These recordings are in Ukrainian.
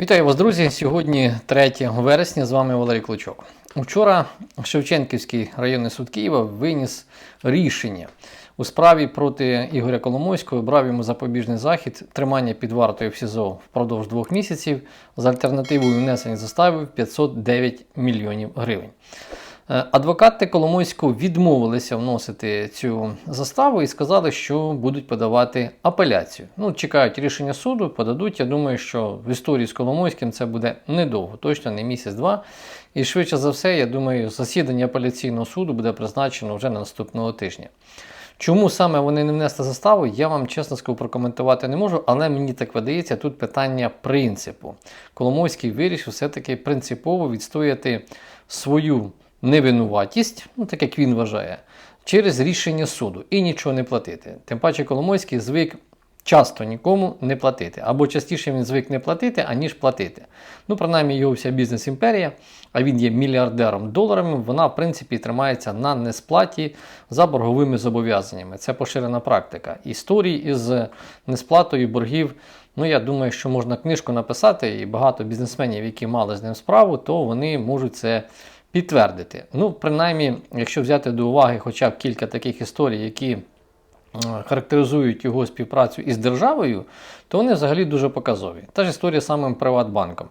Вітаю вас, друзі! Сьогодні 3 вересня. З вами Валерій Клочок. Учора Шевченківський районний суд Києва виніс рішення у справі проти Ігоря Коломойського. Брав йому запобіжний захід тримання під вартою в СІЗО впродовж двох місяців з альтернативою внесення застави 509 мільйонів гривень. Е, Адвокати Коломойського відмовилися вносити цю заставу і сказали, що будуть подавати апеляцію. Ну, чекають рішення суду, подадуть. Я думаю, що в історії з Коломойським це буде недовго, точно не місяць-два. І швидше за все, я думаю, засідання апеляційного суду буде призначено вже на наступного тижня. Чому саме вони не внесли заставу, я вам чесно скажу прокоментувати не можу, але мені так видається, тут питання принципу. Коломойський вирішив все-таки принципово відстояти свою невинуватість, ну так як він вважає, через рішення суду і нічого не платити. Тим паче Коломойський звик часто нікому не платити. Або частіше він звик не платити, аніж платити. Ну, принаймні, його вся бізнес-імперія, а він є мільярдером доларами, вона, в принципі, тримається на несплаті за борговими зобов'язаннями. Це поширена практика. Історії із несплатою боргів. Ну, я думаю, що можна книжку написати, і багато бізнесменів, які мали з ним справу, то вони можуть це підтвердити. Ну, принаймні, якщо взяти до уваги хоча б кілька таких історій, які характеризують його співпрацю із державою, то вони взагалі дуже показові. Та ж історія з самим Приватбанком.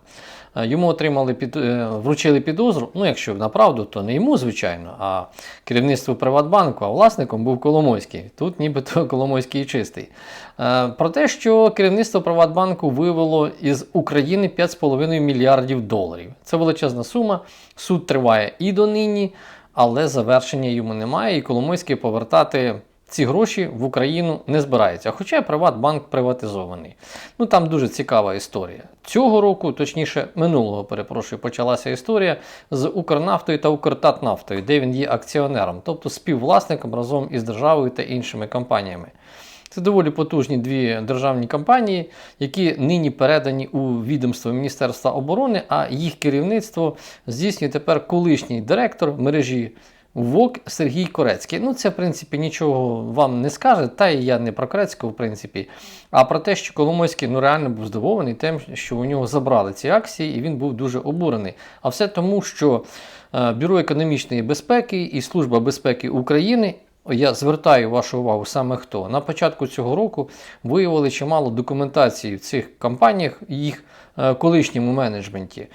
Е, Йому отримали під, е, вручили підозру. Ну, якщо направду, то не йому, звичайно, а керівництву Приватбанку, а власником був Коломойський. Тут нібито Коломойський чистий. Е, Про те, що керівництво Приватбанку вивело із України 5,5 мільярдів доларів. Це величезна сума. Суд триває і донині, але завершення йому немає. І Коломойський повертати ці гроші в Україну не збирається. Хоча Приватбанк приватизований. Ну там дуже цікава історія. Цього року, точніше, минулого, перепрошую, почалася історія з Укрнафтою та Укртатнафтою, де він є акціонером, тобто співвласником разом із державою та іншими компаніями. Це доволі потужні дві державні компанії, які нині передані у відомство Міністерства оборони, а їх керівництво здійснює тепер колишній директор мережі ВОК Сергій Корецький. Ну, це, в принципі, нічого вам не скаже, та і я не про Корецького, в принципі, а про те, що Коломойський ну, реально був здивований тим, що у нього забрали ці акції, і він був дуже обурений. А все тому, що е, Бюро економічної безпеки і Служба безпеки України. Я звертаю вашу увагу саме хто. На початку цього року виявили чимало документації в цих компаніях, їх е, колишньому менеджменті,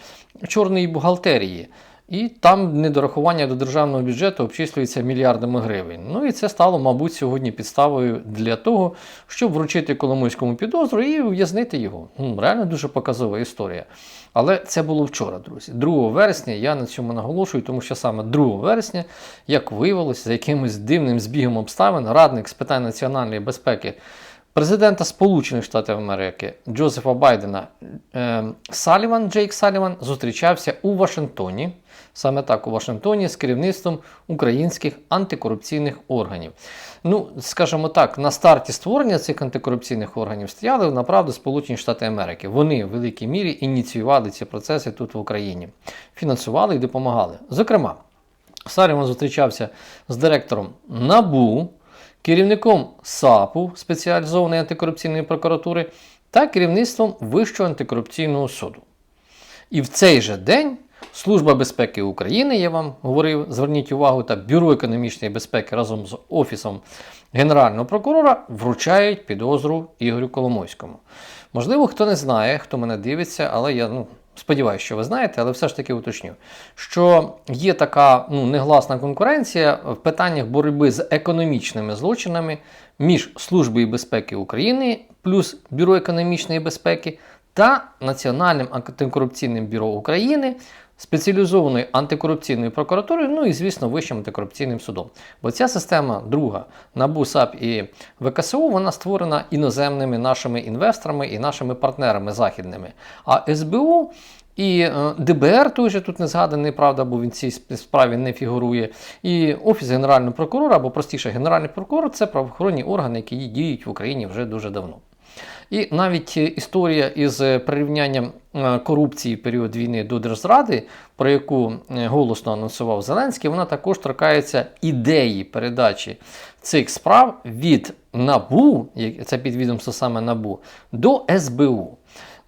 чорної бухгалтерії. І там недорахування до державного бюджету обчислюється мільярдами гривень. Ну і це стало, мабуть, сьогодні підставою для того, щоб вручити Коломойському підозру і ув'язнити його. Ну, Реально дуже показова історія. Але це було вчора, друзі. 2 вересня я на цьому наголошую, тому що саме 2 вересня, як виявилося, за якимось дивним збігом обставин, радник з питань національної безпеки. Президента Сполучених Штатів Америки Джозефа Байдена е, Саліван Джейк Саліван зустрічався у Вашингтоні, саме так у Вашингтоні, з керівництвом українських антикорупційних органів. Ну, скажімо так, на старті створення цих антикорупційних органів стояли направду Сполучені Штати Америки. Вони в великій мірі ініціювали ці процеси тут в Україні, фінансували і допомагали. Зокрема, Саліван зустрічався з директором НАБУ керівником САПу спеціалізованої антикорупційної прокуратури та керівництвом Вищого антикорупційного суду. І в цей же день Служба безпеки України, я вам говорив, зверніть увагу, та Бюро економічної безпеки разом з Офісом Генерального прокурора вручають підозру Ігорю Коломойському. Можливо, хто не знає, хто мене дивиться, але я ну, сподіваюся, що ви знаєте, але все ж таки уточню, що є така ну, негласна конкуренція в питаннях боротьби з економічними злочинами між Службою безпеки України плюс Бюро економічної безпеки та Національним антикорупційним бюро України. Спеціалізованою антикорупційною прокуратурою, ну і, звісно, Вищим антикорупційним судом. Бо ця система, друга, НАБУ, САП і ВКСУ, вона створена іноземними нашими інвесторами і нашими партнерами західними. А СБУ і е, ДБР той же тут не згаданий, правда, бо він в цій справі не фігурує. І Офіс Генерального прокурора, або простіше, Генеральний прокурор це правоохоронні органи, які діють в Україні вже дуже давно. І навіть історія із прирівнянням е, корупції в період війни до держзради, про яку е, голосно анонсував Зеленський, вона також торкається ідеї передачі цих справ від НАБУ, це підвідомство саме НАБУ, до СБУ.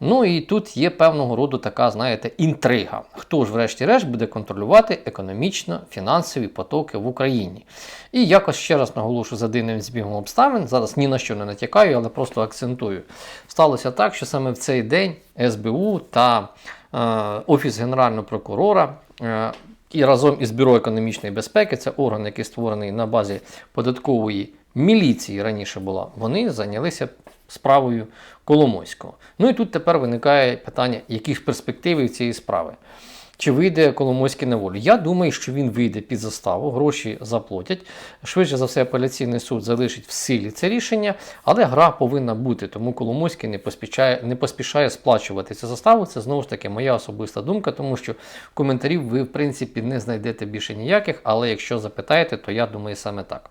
Ну і тут є певного роду така, знаєте, інтрига. Хто ж, врешті-решт, буде контролювати економічно-фінансові потоки в Україні? І якось ще раз наголошую за дивним збігом обставин. Зараз ні на що не натякаю, але просто акцентую. Сталося так, що саме в цей день СБУ та е, Офіс Генерального прокурора. Е, і разом із Бюро економічної безпеки, це орган, який створений на базі податкової міліції раніше була, вони зайнялися справою Коломойського. Ну і тут тепер виникає питання, які ж перспективи цієї справи. Чи вийде Коломойський на волю? Я думаю, що він вийде під заставу, гроші заплатять. Швидше за все, апеляційний суд залишить в силі це рішення, але гра повинна бути, тому Коломойський не поспішає, не поспішає сплачувати цю заставу. Це знову ж таки моя особиста думка, тому що коментарів ви, в принципі, не знайдете більше ніяких, але якщо запитаєте, то я думаю саме так.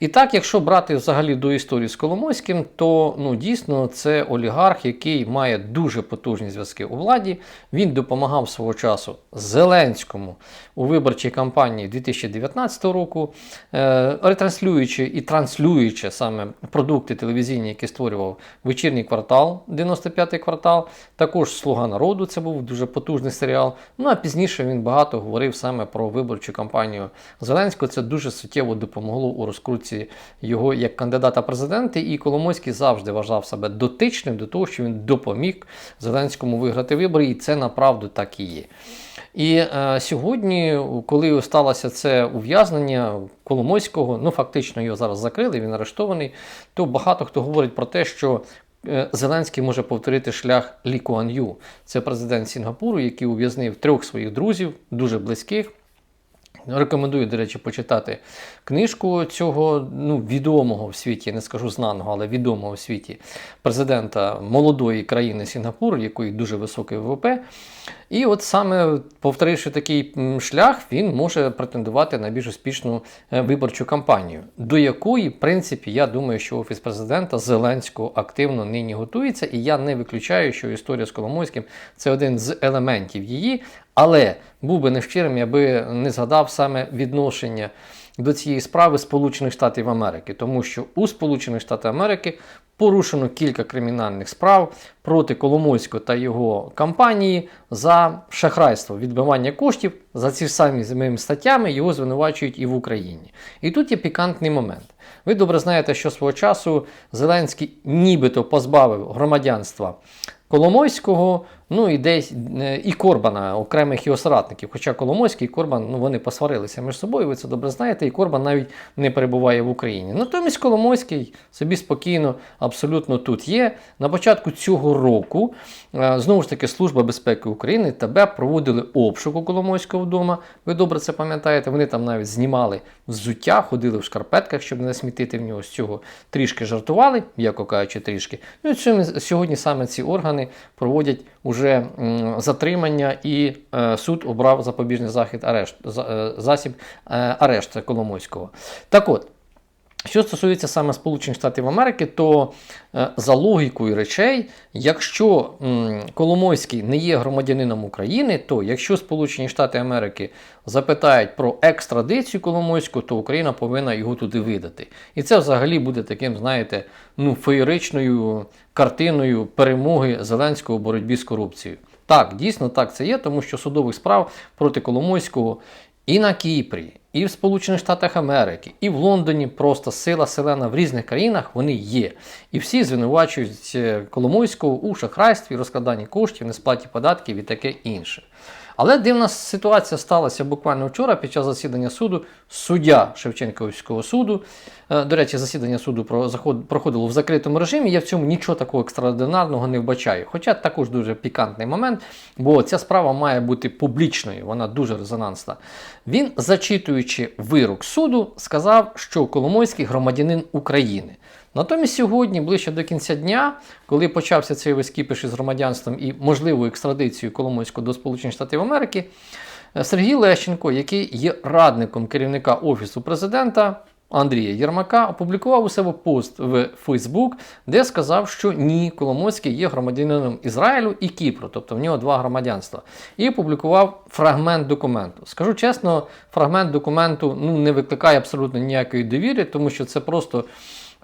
І так, якщо брати взагалі до історії з Коломойським, то ну, дійсно це олігарх, який має дуже потужні зв'язки у владі. Він допомагав свого часу Зеленському у виборчій кампанії 2019 року, е, ретранслюючи і транслюючи саме продукти телевізійні, які створював вечірній квартал, 95-й квартал, також Слуга народу, це був дуже потужний серіал. Ну а пізніше він багато говорив саме про виборчу кампанію Зеленського. Це дуже суттєво допомогло у розкрутці його як кандидата в президенти. І Коломойський завжди вважав себе дотичним до того, що він допоміг Зеленському виграти вибори, і це направду так і є. І е, сьогодні, коли сталося це ув'язнення Коломойського, ну фактично його зараз закрили, він арештований, то багато хто говорить про те, що е, Зеленський може повторити шлях Лі Куан Ю. Це президент Сінгапуру, який ув'язнив трьох своїх друзів, дуже близьких. Рекомендую, до речі, почитати книжку цього ну, відомого в світі, не скажу знаного, але відомого в світі президента молодої країни Сінгапур, якої дуже високий ВВП. І от саме повторивши такий шлях, він може претендувати на більш успішну е, виборчу кампанію, до якої, в принципі, я думаю, що офіс президента Зеленського активно нині готується, і я не виключаю, що історія з Коломойським це один з елементів її. Але був би невчирим, я би не згадав саме відношення до цієї справи Сполучених Штатів Америки, тому що у Сполучених Штатах Америки порушено кілька кримінальних справ проти Коломойського та його кампанії за шахрайство, відбивання коштів за ці самі статтями його звинувачують і в Україні. І тут є пікантний момент. Ви добре знаєте, що свого часу Зеленський нібито позбавив громадянства Коломойського, ну і десь е, і Корбана, окремих його соратників. Хоча Коломойський і Корбан ну, вони посварилися між собою, ви це добре знаєте, і Корбан навіть не перебуває в Україні. Натомість Коломойський собі спокійно, абсолютно тут є. На початку цього року, е, знову ж таки, Служба безпеки України тебе проводили обшук у Коломойського вдома. Ви добре це пам'ятаєте, вони там навіть знімали взуття, ходили в шкарпетках, щоб не смітити в нього з цього. Трішки жартували, як кажучи, трішки. Ну сьогодні саме ці органи проводять уже затримання, і е, суд обрав запобіжний захід арешт, е, засіб е, арешту Коломойського. Так от. Що стосується саме Сполучених Штатів Америки, то е, за логікою речей, якщо Коломойський не є громадянином України, то якщо Сполучені Штати Америки запитають про екстрадицію Коломойську, то Україна повинна його туди видати. І це взагалі буде таким, знаєте, ну, феєричною картиною перемоги Зеленського у боротьбі з корупцією. Так, дійсно так це є, тому що судових справ проти Коломойського і на Кіпрі, і в Сполучених Штатах Америки, і в Лондоні просто сила селена в різних країнах вони є. І всі звинувачують е, Коломойського у шахрайстві, розкладанні коштів, несплаті податків і таке інше. Але дивна ситуація сталася буквально вчора під час засідання суду. Суддя Шевченківського суду. Е, до речі, засідання суду проходило в закритому режимі. Я в цьому нічого такого екстраординарного не вбачаю. Хоча також дуже пікантний момент, бо ця справа має бути публічною, вона дуже резонансна. Він, зачитуючи вирок суду, сказав, що Коломойський громадянин України. Натомість сьогодні, ближче до кінця дня, коли почався цей весь кіпіш із громадянством і можливою екстрадицією Коломойського до Сполучених Штатів Америки, е, Сергій Лещенко, який є радником керівника Офісу президента Андрія Єрмака, опублікував у себе пост в Фейсбук, де сказав, що ні, Коломойський є громадянином Ізраїлю і Кіпру, тобто в нього два громадянства. І опублікував фрагмент документу. Скажу чесно, фрагмент документу ну, не викликає абсолютно ніякої довіри, тому що це просто.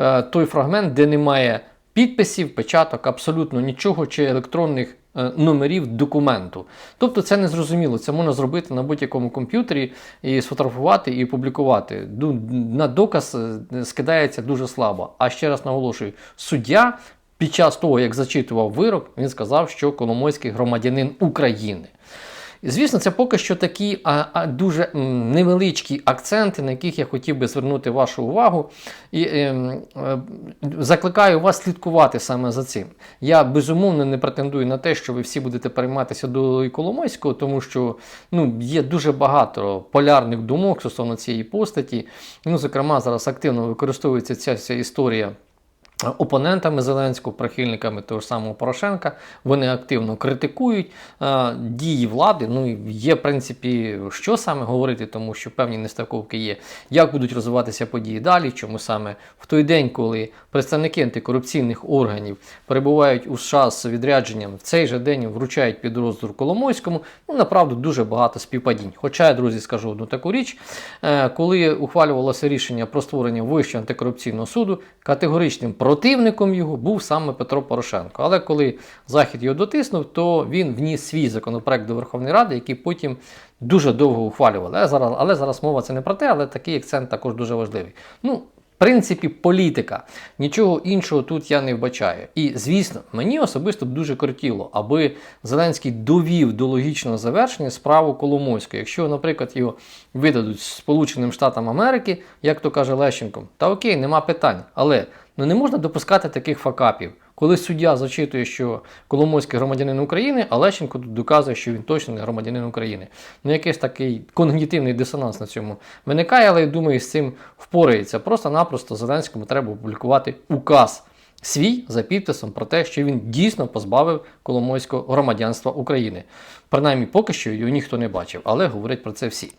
Е, той фрагмент, де немає підписів, печаток, абсолютно нічого чи електронних е, номерів документу. Тобто це не зрозуміло. Це можна зробити на будь-якому комп'ютері і сфотографувати і публікувати. На доказ е, скидається дуже слабо. А ще раз наголошую, суддя під час того, як зачитував вирок, він сказав, що Коломойський громадянин України. Звісно, це поки що такі а, а, дуже невеличкі акценти, на яких я хотів би звернути вашу увагу. І ем, е, закликаю вас слідкувати саме за цим. Я безумовно не претендую на те, що ви всі будете перейматися до Коломойського, тому що ну, є дуже багато полярних думок стосовно цієї постаті. Ну, зокрема, зараз активно використовується ця вся історія. Опонентами Зеленського, прихильниками того ж самого Порошенка, вони активно критикують е, дії влади. Ну і є, в принципі, що саме говорити, тому що певні нестаковки є. Як будуть розвиватися події далі? Чому саме в той день, коли представники антикорупційних органів перебувають у США з відрядженням, в цей же день вручають підрозділ Коломойському, ну направду дуже багато співпадінь. Хоча я, друзі, скажу одну таку річ, е, коли ухвалювалося рішення про створення Вищого антикорупційного суду, категоричним противником його був саме Петро Порошенко. Але коли Захід його дотиснув, то він вніс свій законопроект до Верховної Ради, який потім дуже довго ухвалювали. Але зараз, але зараз мова це не про те, але такий акцент також дуже важливий. Ну, принципі, політика. Нічого іншого тут я не вбачаю. І звісно, мені особисто б дуже кортіло, аби Зеленський довів до логічного завершення справу Коломойської. Якщо, наприклад, його видадуть Сполученим Штатам Америки, як то каже Лещенко, та окей, нема питань. Але ну не можна допускати таких факапів. Коли суддя зачитує, що Коломойський громадянин України, а Лещенко доказує, що він точно не громадянин України. Ну, якийсь такий когнітивний дисонанс на цьому виникає, але я думаю, з цим впорається. Просто-напросто Зеленському треба опублікувати указ свій за підписом про те, що він дійсно позбавив Коломойського громадянства України. Принаймні, поки що його ніхто не бачив, але говорять про це всі.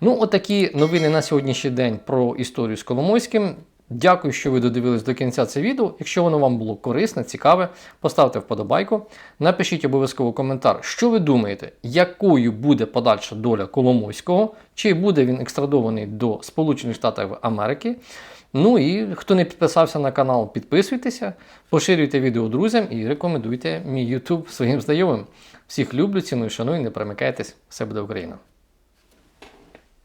Ну, отакі новини на сьогоднішній день про історію з Коломойським. Дякую, що ви додивились до кінця це відео. Якщо воно вам було корисне, цікаве, поставте вподобайку. Напишіть обов'язково коментар, що ви думаєте, якою буде подальша доля Коломойського, чи буде він екстрадований до Сполучених Штатів Америки. Ну і хто не підписався на канал, підписуйтеся, поширюйте відео друзям і рекомендуйте мій YouTube своїм знайомим. Всіх люблю, ціную, шаную, не перемикайтесь. Все буде Україна!